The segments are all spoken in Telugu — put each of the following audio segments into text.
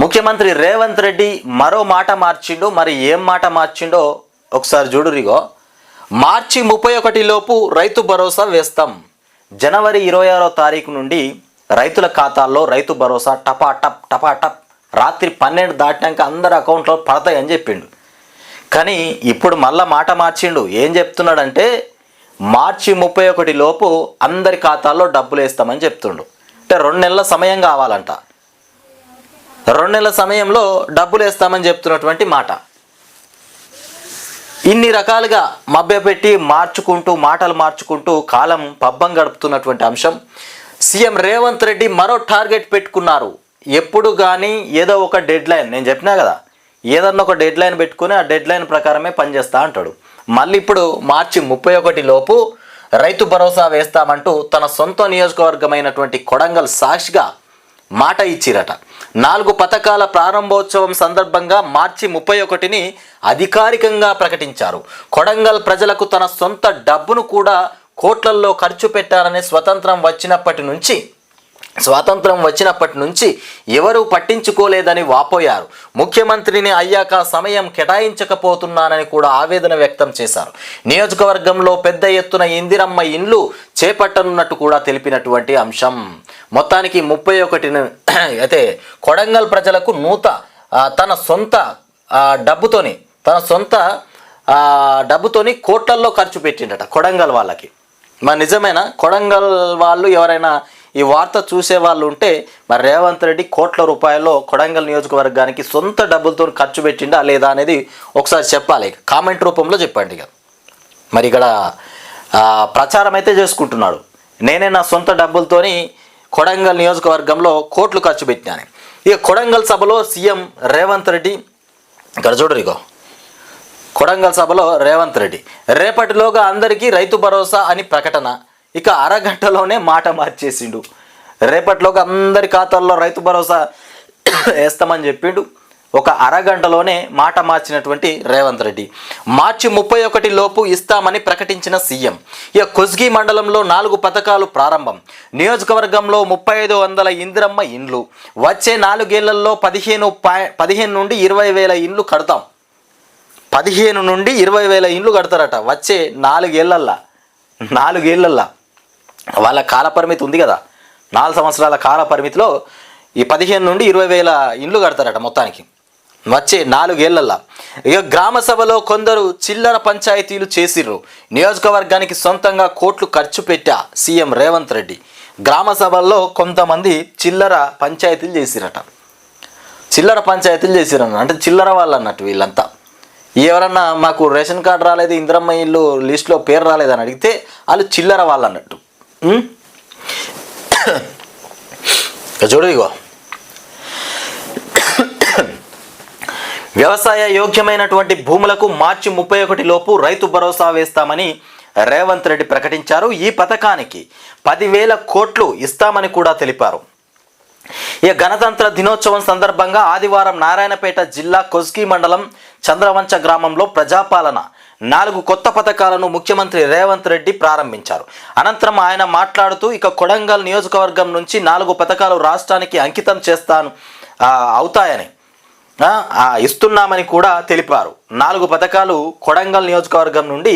ముఖ్యమంత్రి రేవంత్ రెడ్డి మరో మాట మార్చిండు మరి ఏం మాట మార్చిండో ఒకసారి చూడురిగో మార్చి ముప్పై ఒకటి లోపు రైతు భరోసా వేస్తాం. జనవరి ఇరవై ఆరో తారీఖు నుండి రైతుల ఖాతాల్లో రైతు భరోసా టపా టప్ టపా టప్ రాత్రి పన్నెండు దాటినాక అందరి అకౌంట్లో పడతాయని చెప్పిండు. కానీ ఇప్పుడు మళ్ళా మాట మార్చిండు. ఏం చెప్తున్నాడంటే మార్చి ముప్పై ఒకటి లోపు అందరి ఖాతాల్లో డబ్బులు వేస్తామని చెప్తుండు. అంటే రెండు నెలల సమయం కావాలంట. రెండు నెలల సమయంలో డబ్బులు వేస్తామని చెప్తున్నటువంటి మాట. ఇన్ని రకాలుగా మభ్యపెట్టి మార్చుకుంటూ మాటలు మార్చుకుంటూ కాలం పబ్బం గడుపుతున్నటువంటి అంశం. సీఎం రేవంత్ రెడ్డి మరో టార్గెట్ పెట్టుకున్నారు. ఎప్పుడు కానీ ఏదో ఒక డెడ్ లైన్ నేను చెప్పినా కదా ఏదన్నా ఒక డెడ్ లైన్ పెట్టుకుని ఆ డెడ్ లైన్ ప్రకారమే పనిచేస్తా అంటాడు. మళ్ళీ ఇప్పుడు మార్చి ముప్పై ఒకటి లోపు రైతు భరోసా వేస్తామంటూ తన సొంత నియోజకవర్గమైనటువంటి కొడంగల్ సాక్షిగా మాట ఇచ్చిరట. నాలుగు పథకాల ప్రారంభోత్సవం సందర్భంగా మార్చి ముప్పై ఒకటిని అధికారికంగా ప్రకటించారు. కొడంగల్ ప్రజలకు తన సొంత డబ్బును కూడా కోట్లల్లో ఖర్చు పెట్టాలనే స్వతంత్రం వచ్చినప్పటి నుంచి స్వాతంత్రం వచ్చినప్పటి నుంచి ఎవరూ పట్టించుకోలేదని వాపోయారు. ముఖ్యమంత్రిని అయ్యాక సమయం కేటాయించకపోతున్నానని కూడా ఆవేదన వ్యక్తం చేశారు. నియోజకవర్గంలో పెద్ద ఎత్తున ఇందిరమ్మ ఇండ్లు చేపట్టనున్నట్టు కూడా తెలిపినటువంటి అంశం. మొత్తానికి ముప్పై ఒకటిని అయితే కొడంగల్ ప్రజలకు నూత తన సొంత డబ్బుతోని తన సొంత డబ్బుతోని కోట్లల్లో ఖర్చు పెట్టిండట కొడంగల్ వాళ్ళకి. మా నిజమైన? కొడంగల్ వాళ్ళు ఎవరైనా ఈ వార్త చూసే వాళ్ళు ఉంటే మరి రేవంత్ రెడ్డి కోట్ల రూపాయల్లో కొడంగల్ నియోజకవర్గానికి సొంత డబ్బులతో ఖర్చు పెట్టిండా లేదా అనేది ఒకసారి చెప్పాలి. కామెంట్ రూపంలో చెప్పండి ఇక. మరి ఇక్కడ ప్రచారం అయితే చేసుకుంటున్నాడు. నేనే నా సొంత డబ్బులతోని కొడంగల్ నియోజకవర్గంలో కోట్లు ఖర్చు పెట్టినాను. ఇక కొడంగల్ సభలో సీఎం రేవంత్ రెడ్డి ఇక్కడ చూడరు ఇగో. కొడంగల్ సభలో రేవంత్ రెడ్డి. రేపటిలోగా అందరికీ రైతు భరోసా అని ప్రకటన. ఇక అరగంటలోనే మాట మార్చేసిండు. రేపట్లోకి అందరి ఖాతాల్లో రైతు భరోసా వేస్తామని చెప్పిండు. ఒక అరగంటలోనే మాట మార్చినటువంటి రేవంత్ రెడ్డి. మార్చి ముప్పై ఒకటి లోపు ఇస్తామని ప్రకటించిన సీఎం. ఇక కొస్గి మండలంలో నాలుగు పథకాలు ప్రారంభం. నియోజకవర్గంలో ముప్పై ఐదు వందల ఇందిరమ్మ ఇండ్లు. వచ్చే నాలుగేళ్ళలో పదిహేను పాయి పదిహేను నుండి ఇరవై వేల ఇండ్లు కడతాం. పదిహేను నుండి ఇరవై వేల ఇండ్లు కడతారట. వచ్చే నాలుగేళ్ళల్లా. నాలుగేళ్ళల్లా. వాళ్ళ కాల పరిమితి ఉంది కదా. నాలుగు సంవత్సరాల కాల పరిమితిలో ఈ పదిహేను నుండి ఇరవై వేల ఇండ్లు కడతారట మొత్తానికి. వచ్చే నాలుగేళ్ళల్లా. ఇక గ్రామ సభలో కొందరు చిల్లర పంచాయతీలు చేసిర్రు. నియోజకవర్గానికి సొంతంగా కోట్లు ఖర్చు పెట్టా సీఎం రేవంత్ రెడ్డి. గ్రామ సభల్లో కొంతమంది చిల్లర పంచాయతీలు చేసిరట. చిల్లర పంచాయతీలు చేసిరన్న అంటే చిల్లర వాళ్ళు అన్నట్టు వీళ్ళంతా. ఎవరన్నా మాకు రేషన్ కార్డు రాలేదు ఇందిరమ్మ ఇల్లు లిస్టులో పేరు రాలేదని అడిగితే వాళ్ళు చిల్లర వాళ్ళు అన్నట్టు Hmm? చూడు ఇగో వ్యవసాయ యోగ్యమైనటువంటి భూములకు మార్చి ముప్పై ఒకటి లోపు రైతు భరోసా వేస్తామని రేవంత్ రెడ్డి ప్రకటించారు. ఈ పథకానికి పదివేల కోట్లు ఇస్తామని కూడా తెలిపారు. ఈ గణతంత్ర దినోత్సవం సందర్భంగా ఆదివారం నారాయణపేట జిల్లా కొస్కి మండలం చంద్రవంచ గ్రామంలో ప్రజాపాలన నాలుగు కొత్త పథకాలను ముఖ్యమంత్రి రేవంత్ రెడ్డి ప్రారంభించారు. అనంతరం ఆయన మాట్లాడుతూ ఇక కొడంగల్ నియోజకవర్గం నుంచి నాలుగు పథకాలు రాష్ట్రానికి అంకితం చేస్తాను అవుతాయని ఇస్తున్నామని కూడా తెలిపారు. నాలుగు పథకాలు కొడంగల్ నియోజకవర్గం నుండి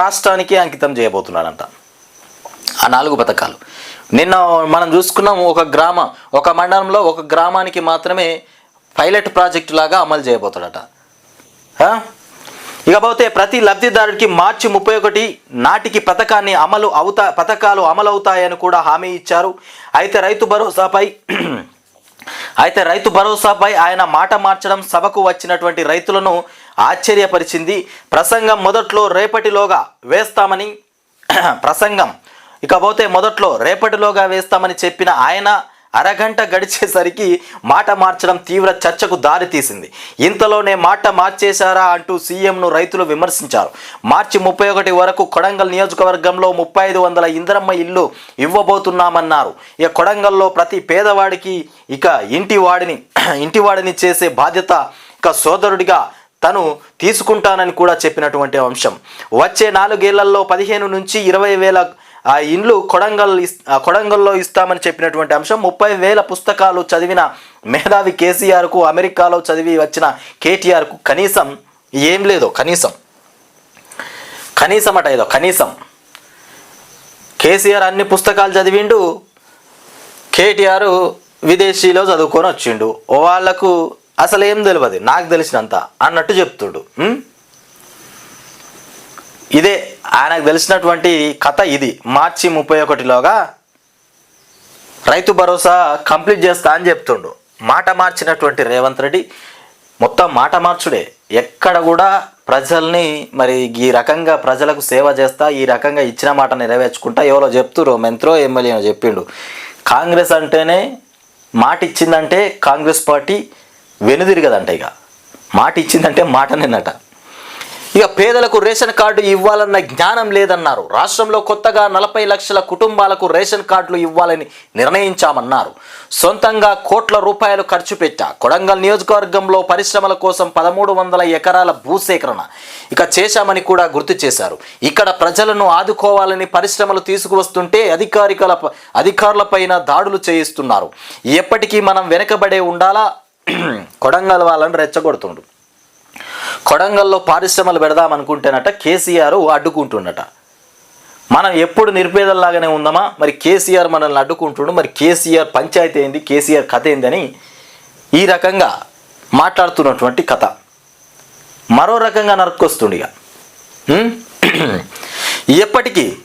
రాష్ట్రానికి అంకితం చేయబోతున్నాడంట ఆ నాలుగు పథకాలు. నిన్న మనం చూసుకున్నాం ఒక గ్రామ ఒక మండలంలో ఒక గ్రామానికి మాత్రమే పైలట్ ప్రాజెక్టు లాగా అమలు చేయబోతాడట ఇకపోతే ప్రతి లబ్ధిదారుడికి మార్చి ముప్పై ఒకటి నాటికి పథకాన్ని అమలు అవుతా పథకాలు అమలవుతాయని కూడా హామీ ఇచ్చారు. అయితే రైతు భరోసాపై అయితే రైతు భరోసాపై ఆయన మాట మార్చడం సభకు వచ్చినటువంటి రైతులను ఆశ్చర్యపరిచింది. ప్రసంగం మొదట్లో రేపటిలోగా వేస్తామని ప్రసంగం. ఇకపోతే మొదట్లో రేపటిలోగా వేస్తామని చెప్పిన ఆయన అరగంట గడిచేసరికి మాట మార్చడం తీవ్ర చర్చకు దారితీసింది ఇంతలోనే మాట మార్చేశారా అంటూ సీఎంను రైతులు విమర్శించారు. మార్చి ముప్పై ఒకటి వరకు కొడంగల్ నియోజకవర్గంలో ముప్పై ఐదు వందల ఇందిరమ్మ ఇల్లు ఇవ్వబోతున్నామన్నారు. ఇక కొడంగల్లో ప్రతి పేదవాడికి ఇక ఇంటి వాడిని ఇంటి వాడిని చేసే బాధ్యత ఇక సోదరుడిగా తను తీసుకుంటానని కూడా చెప్పినటువంటి అంశం. వచ్చే నాలుగేళ్ళలో పదిహేను నుంచి ఇరవై వేల ఆ ఇండ్లు కొడంగల్ కొడంగల్లో ఇస్తామని చెప్పినటువంటి అంశం ముప్పై వేల పుస్తకాలు చదివిన మేధావి కేసీఆర్కు అమెరికాలో చదివి వచ్చిన కేటీఆర్కు కనీసం ఏం లేదు కనీసం. కనీసం అట ఏదో కనీసం. కేసీఆర్ అన్ని పుస్తకాలు చదివిండు కేటీఆర్ విదేశీలో చదువుకొని వచ్చిండు. వాళ్ళకు అసలు ఏం తెలియదు నాకు తెలిసినంత అన్నట్టు చెప్తుడు. ఇదే ఆయనకు తెలిసినటువంటి కథ ఇది. మార్చి ముప్పై ఒకటిలోగా రైతు భరోసా కంప్లీట్ చేస్తా అని చెప్తుండు. మాట మార్చినటువంటి రేవంత్ రెడ్డి మొత్తం మాట మార్చుడే. ఎక్కడ కూడా ప్రజల్ని మరి ఈ రకంగా ప్రజలకు సేవ చేస్తా ఈ రకంగా ఇచ్చిన మాట నెరవేర్చుకుంటా ఎవరో చెప్తురో మెంత్రో ఎమ్మెల్యేనో చెప్పిండు. కాంగ్రెస్ అంటేనే మాట ఇచ్చిందంటే కాంగ్రెస్ పార్టీ వెనుదిరగదంట ఇక. మాట ఇచ్చిందంటే మాటనేనట ఇక పేదలకు రేషన్ కార్డు ఇవ్వాలన్న జ్ఞానం లేదన్నారు. రాష్ట్రంలో కొత్తగా నలభై లక్షల కుటుంబాలకు రేషన్ కార్డులు ఇవ్వాలని నిర్ణయించామన్నారు. సొంతంగా కోట్ల రూపాయలు ఖర్చు పెట్టా. కొడంగల్ నియోజకవర్గంలో పరిశ్రమల కోసం పదమూడు వందల ఎకరాల భూసేకరణ ఇక చేశామని కూడా గుర్తు చేశారు. ఇక్కడ ప్రజలను ఆదుకోవాలని పరిశ్రమలు తీసుకువస్తుంటే అధికారికల అధికారులపైన దాడులు చేయిస్తున్నారు. ఎప్పటికీ మనం వెనకబడే ఉండాలా? కొడంగల్ వాళ్ళని రెచ్చగొడుతుండు కొడంగల్లో పారిశ్రమలు పెడదామనుకుంటేనట కేసీఆర్ అడ్డుకుంటుండట. మనం ఎప్పుడు నిర్పేదల్లాగానే ఉందామా మరి కేసీఆర్ మనల్ని అడ్డుకుంటుండు. మరి కేసీఆర్ పంచాయతీ ఏంది? కేసీఆర్ కథ ఏందని ఈ రకంగా మాట్లాడుతున్నటువంటి కథ. మరో రకంగా నరుక్కొస్తుండు ఇక. ఎప్పటికీ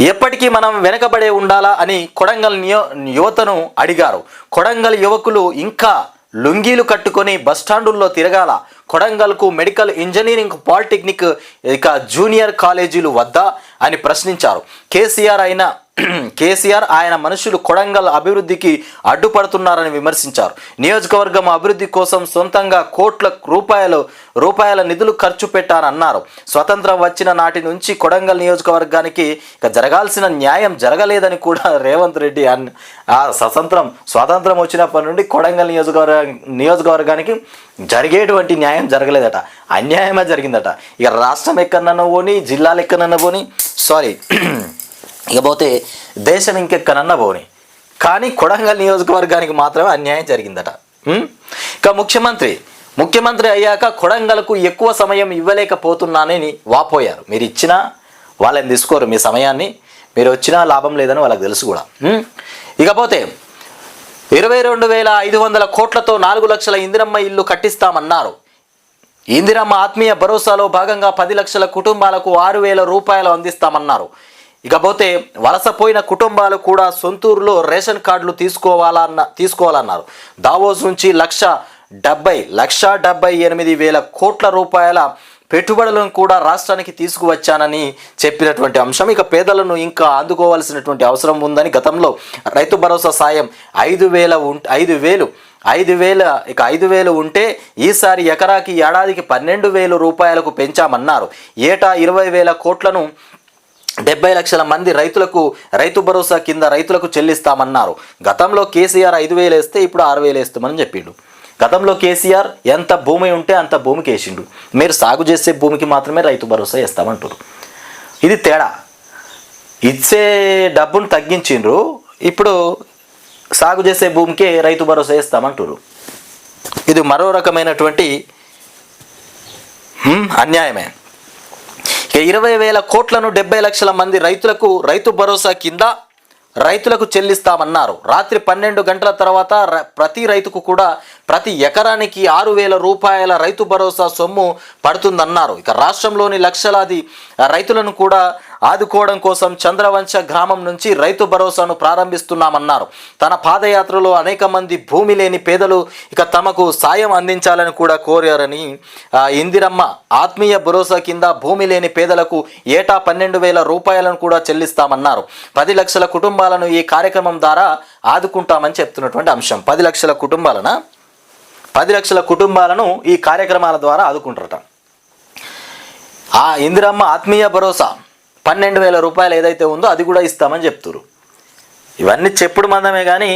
ఎప్పటికీ మనం వెనకబడే ఉండాలా అని కొడంగల్ నియో యువతను అడిగారు. కొడంగల్ యువకులు ఇంకా లుంగీలు కట్టుకొని బస్టాండుల్లో తిరగాల. కొడంగల్కు మెడికల్ ఇంజనీరింగ్ పాలిటెక్నిక్ ఇక జూనియర్ కాలేజీలు వద్దా అని ప్రశ్నించారు. కేసీఆర్ అయిన కేసీఆర్ ఆయన మనుషులు కొడంగల్ అభివృద్ధికి అడ్డుపడుతున్నారని విమర్శించారు. నియోజకవర్గం అభివృద్ధి కోసం సొంతంగా కోట్ల రూపాయలు రూపాయల నిధులు ఖర్చు పెట్టారన్నారు స్వతంత్రం వచ్చిన నాటి నుంచి కొడంగల్ నియోజకవర్గానికి ఇక జరగాల్సిన న్యాయం జరగలేదని కూడా రేవంత్ రెడ్డి అన్ ఆ స్వతంత్రం స్వాతంత్రం వచ్చినప్పటి నుండి కొడంగల్ నియోజకవర్గ నియోజకవర్గానికి జరిగేటువంటి న్యాయం జరగలేదట. అన్యాయమే జరిగిందట. ఇక రాష్ట్రం ఎక్కడన్నా పోని జిల్లాలు ఎక్కడన్నా పోని సారీ ఇకపోతే దేశం ఇంకెక్కనన్న పోని. కానీ కొడంగల్ నియోజకవర్గానికి మాత్రమే అన్యాయం జరిగిందట. ఇక ముఖ్యమంత్రి ముఖ్యమంత్రి అయ్యాక కొడంగల్కు ఎక్కువ సమయం ఇవ్వలేకపోతున్నానని వాపోయారు. మీరు ఇచ్చినా వాళ్ళని తీసుకోరు మీ సమయాన్ని. మీరు వచ్చినా లాభం లేదని వాళ్ళకి తెలుసు కూడా. ఇకపోతే ఇరవై రెండు వేల ఐదు వందల కోట్లతో నాలుగు లక్షల ఇందిరమ్మ ఇల్లు కట్టిస్తామన్నారు. ఇందిరమ్మ ఆత్మీయ భరోసాలో భాగంగా పది లక్షల కుటుంబాలకు ఆరు వేల రూపాయలు అందిస్తామన్నారు. ఇకపోతే వలసపోయిన కుటుంబాలు కూడా సొంతూరులో రేషన్ కార్డులు తీసుకోవాలన్న తీసుకోవాలన్నారు. దావోస్ నుంచి లక్ష డెబ్బై లక్ష డెబ్బై ఎనిమిది వేల కోట్ల రూపాయల పెట్టుబడులను కూడా రాష్ట్రానికి తీసుకువచ్చానని చెప్పినటువంటి అంశం. ఇక పేదలను ఇంకా అందుకోవాల్సినటువంటి అవసరం ఉందని గతంలో రైతు భరోసా సాయం ఐదు వేల ఉం ఐదు వేలు ఐదు వేల ఇక ఐదు వేలు ఉంటే ఈసారి ఎకరాకి ఏడాదికి పన్నెండు వేలు రూపాయలకు పెంచామన్నారు. ఏటా ఇరవై వేల కోట్లను డెబ్బై లక్షల మంది రైతులకు రైతు భరోసా కింద రైతులకు చెల్లిస్తామన్నారు. గతంలో కేసీఆర్ ఐదు వేలు వేస్తే ఇప్పుడు ఆరు వేలు వేస్తామని చెప్పిండు. గతంలో కేసీఆర్ ఎంత భూమి ఉంటే అంత భూమికి వేసిండు. మీరు సాగు చేసే భూమికి మాత్రమే రైతు భరోసా వేస్తామంటారు ఇది తేడా. ఇచ్చే డబ్బును తగ్గించిండ్రు. ఇప్పుడు సాగు చేసే భూమికే రైతు భరోసా ఇస్తామంటారు ఇది మరో రకమైనటువంటి అన్యాయమే. ఇరవై వేల కోట్లను డెబ్బై లక్షల మంది రైతులకు రైతు భరోసా కింద రైతులకు చెల్లిస్తామన్నారు. రాత్రి పన్నెండు గంటల తర్వాత ప్రతి రైతుకు కూడా ప్రతి ఎకరానికి ఆరు వేల రూపాయల రైతు భరోసా సొమ్ము పడుతుందన్నారు. ఇక రాష్ట్రంలోని లక్షలాది రైతులను కూడా ఆదుకోవడం కోసం చంద్రవంశ గ్రామం నుంచి రైతు భరోసాను ప్రారంభిస్తున్నామన్నారు. తన పాదయాత్రలో అనేక మంది భూమి లేని పేదలు ఇక తమకు సాయం అందించాలని కూడా కోరారని ఇందిరమ్మ ఆత్మీయ భరోసా కింద భూమి లేని పేదలకు ఏటా పన్నెండు వేల రూపాయలను కూడా చెల్లిస్తామన్నారు. పది లక్షల కుటుంబాలను ఈ కార్యక్రమం ద్వారా ఆదుకుంటామని చెప్తున్నటువంటి అంశం. పది లక్షల కుటుంబాలన? పది లక్షల కుటుంబాలను ఈ కార్యక్రమాల ద్వారా ఆదుకుంటారట. ఆ ఇందిరమ్మ ఆత్మీయ భరోసా పన్నెండు వేల రూపాయలు ఏదైతే ఉందో అది కూడా ఇస్తామని చెప్తురు ఇవన్నీ చెప్పుడు మందమే కానీ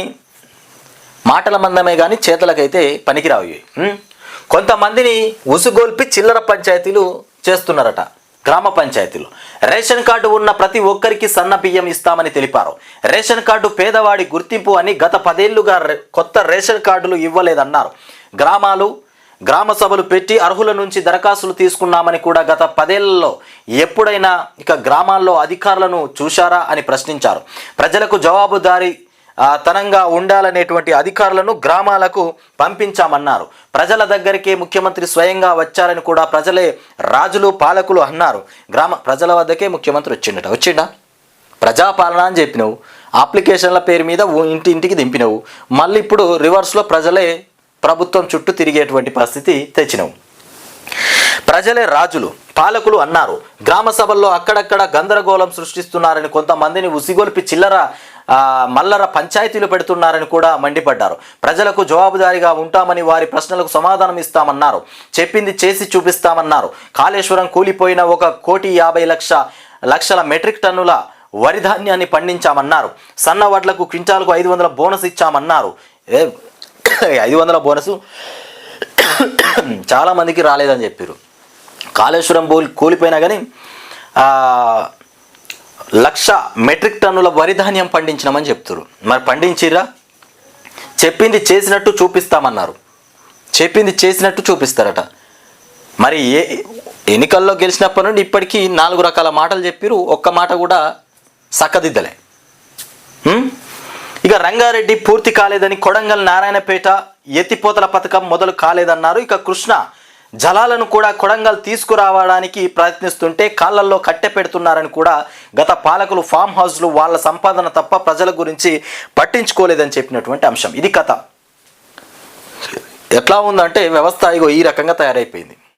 మాటల మందమే కానీ చేతలకైతే పనికిరావు ఇవి. కొంతమందిని ఉసుగోల్పి చిల్లర పంచాయతీలు చేస్తున్నారట గ్రామ పంచాయతీలు. రేషన్ కార్డు ఉన్న ప్రతి ఒక్కరికి సన్న బియ్యం ఇస్తామని తెలిపారు. రేషన్ కార్డు పేదవాడి గుర్తింపు అని గత పదేళ్ళుగా కొత్త రేషన్ కార్డులు ఇవ్వలేదన్నారు. గ్రామాలు గ్రామ సభలు పెట్టి అర్హుల నుంచి దరఖాస్తులు తీసుకున్నామని కూడా గత పదేళ్ళలో ఎప్పుడైనా ఇక గ్రామాల్లో అధికారులను చూశారా అని ప్రశ్నించారు. ప్రజలకు జవాబుదారీ తనంగా ఉండాలనేటువంటి అధికారులను గ్రామాలకు పంపించామన్నారు. ప్రజల దగ్గరికే ముఖ్యమంత్రి స్వయంగా వచ్చారని కూడా ప్రజలే రాజులు పాలకులు అన్నారు. గ్రామ ప్రజల వద్దకే ముఖ్యమంత్రి వచ్చిండట. వచ్చిండా? ప్రజాపాలన అని చెప్పినవు. అప్లికేషన్ల పేరు మీద ఓ ఇంటి ఇంటికి దింపినవు. మళ్ళీ ఇప్పుడు రివర్స్లో ప్రజలే ప్రభుత్వం చుట్టూ తిరిగేటువంటి పరిస్థితి తెచ్చినాం. ప్రజలే రాజులు పాలకులు అన్నారు. గ్రామ సభల్లో అక్కడక్కడ గందరగోళం సృష్టిస్తున్నారని కొంతమందిని ఉసిగొల్పి చిల్లర మల్లర పంచాయతీలు పెడుతున్నారని కూడా మండిపడ్డారు. ప్రజలకు జవాబుదారీగా ఉంటామని వారి ప్రశ్నలకు సమాధానం ఇస్తామన్నారు. చెప్పింది చేసి చూపిస్తామన్నారు. కాళేశ్వరం కూలిపోయిన ఒక కోటి యాభై లక్ష లక్షల మెట్రిక్ టన్నుల వరి ధాన్యాన్ని పండించామన్నారు. సన్న వడ్లకు క్వింటాల్కు ఐదు వందల బోనస్ ఇచ్చామన్నారు. ఐదు వందల బోనస్ చాలామందికి రాలేదని చెప్పారు కాళేశ్వరం బోల్ కూలిపోయినా కానీ లక్ష మెట్రిక్ టన్నుల వరి ధాన్యం పండించినామని చెప్తారు మరి పండించిరా చెప్పింది చేసినట్టు చూపిస్తామన్నారు. చెప్పింది చేసినట్టు చూపిస్తారట. మరి ఏ ఎన్నికల్లో గెలిచినప్పటి నుండి ఇప్పటికీ నాలుగు రకాల మాటలు చెప్పిరు ఒక్క మాట కూడా సక్కదిద్దలే. ఇక రంగారెడ్డి పూర్తి కాలేదని కొడంగల్ నారాయణపేట ఎత్తిపోతల పథకం మొదలు కాలేదన్నారు. ఇక కృష్ణ జలాలను కూడా కొడంగల్ తీసుకురావడానికి ప్రయత్నిస్తుంటే కాళ్ళల్లో కట్టె పెడుతున్నారని కూడా గత పాలకులు ఫామ్ హౌస్లు వాళ్ళ సంపాదన తప్ప ప్రజల గురించి పట్టించుకోలేదని చెప్పినటువంటి అంశం. ఇది కథ. ఎట్లా ఉందంటే వ్యవస్థ ఇగో ఈ రకంగా తయారైపోయింది.